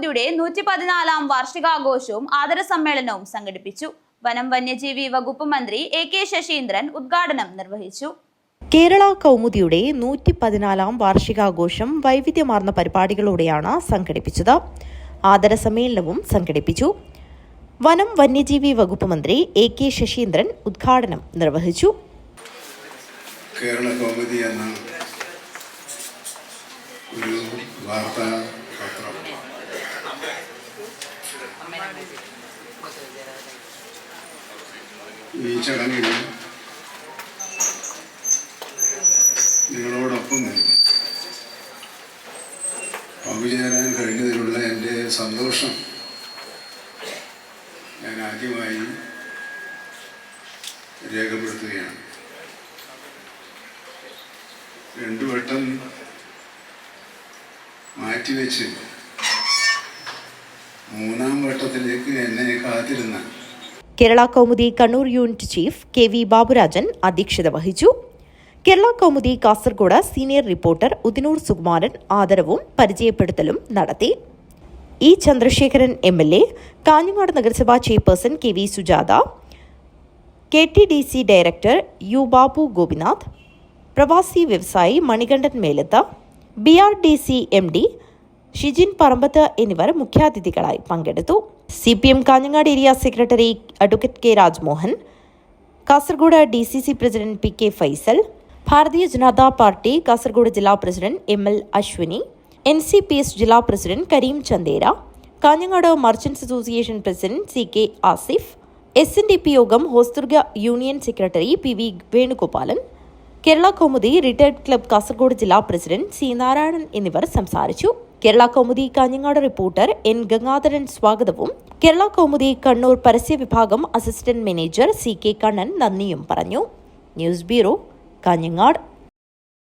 കൗമുദിയുടെ നൂറ്റി പതിനാലാം വാർഷികാഘോഷവും ആദര സമ്മേളനവും സംഘടിപ്പിച്ചു. വനം വന്യജീവി വകുപ്പ് മന്ത്രി എ കെ ശശീന്ദ്രൻ ഉദ്ഘാടനം നിർവഹിച്ചു. കേരള കൗമുദിയുടെ നൂറ്റി പതിനാലാം വാർഷികാഘോഷം വൈവിധ്യമാർന്ന പരിപാടികളോടെയാണ് സംഘടിപ്പിച്ചത്. ആദര സമ്മേളനവും സംഘടിപ്പിച്ചു. വനം വന്യജീവി വകുപ്പ് മന്ത്രി എ കെ ശശീന്ദ്രൻ ഉദ്ഘാടനം നിർവഹിച്ചു. കേരള കൗമുദി എന്ന ഒരു വാർത്താ പത്രം ഈ ചടങ്ങിൽ നിങ്ങളോടൊപ്പം പങ്കുചേരാൻ കഴിഞ്ഞതിലുള്ള എന്റെ സന്തോഷം ഞാൻ ആദ്യമായി രേഖപ്പെടുത്തുകയാണ്. രണ്ടു വട്ടം മാറ്റിവെച്ച് മൂന്നാം വട്ടത്തിലേക്ക് എന്നെ കാത്തിരുന്ന. Kerala Kaumudi Kannur unit chief K V Baburajan അധ്യക്ഷത വഹിച്ചു. കേരള കൗമുദി കാസർഗോഡ് സീനിയർ റിപ്പോർട്ടർ ഉദിനൂർ സുകുമാരൻ ആദരവും പരിചയപ്പെടുത്തലും നടത്തി. E Chandrasekharan M L A Kanhangad നഗരസഭാ chairperson K V Sujatha K T D C director U Babu Gopinath പ്രവാസി വ്യവസായി Manikandan Melath B R D C M D Shijin Parambath എന്നിവർ മുഖ്യാതിഥികളായി പങ്കെടുത്തു. C P M Kanhangad area secretary advocate K Rajmohan Kasaragod D C C president P K Faisal Bharatiya Janata party Kasaragod ജില്ലാ president M L Ashwini N C P S ജില്ലാ president Karim Chandera Kanhangad merchants association president C K Asif S N D P Yogam Hosdurg union secretary P V Venugopalan Kerala Kaumudi retired club Kasaragod ജില്ലാ president C Narayanan എന്നിവർ സംസാരിച്ചു. Kerala Kaumudi Kanhangad reporter N Gangadharan സ്വാഗതവും കേരള കൗമുദി കണ്ണൂർ പരസ്യ വിഭാഗം assistant manager C K Kannan നന്ദിയും പറഞ്ഞു. News bureau Kanhangad.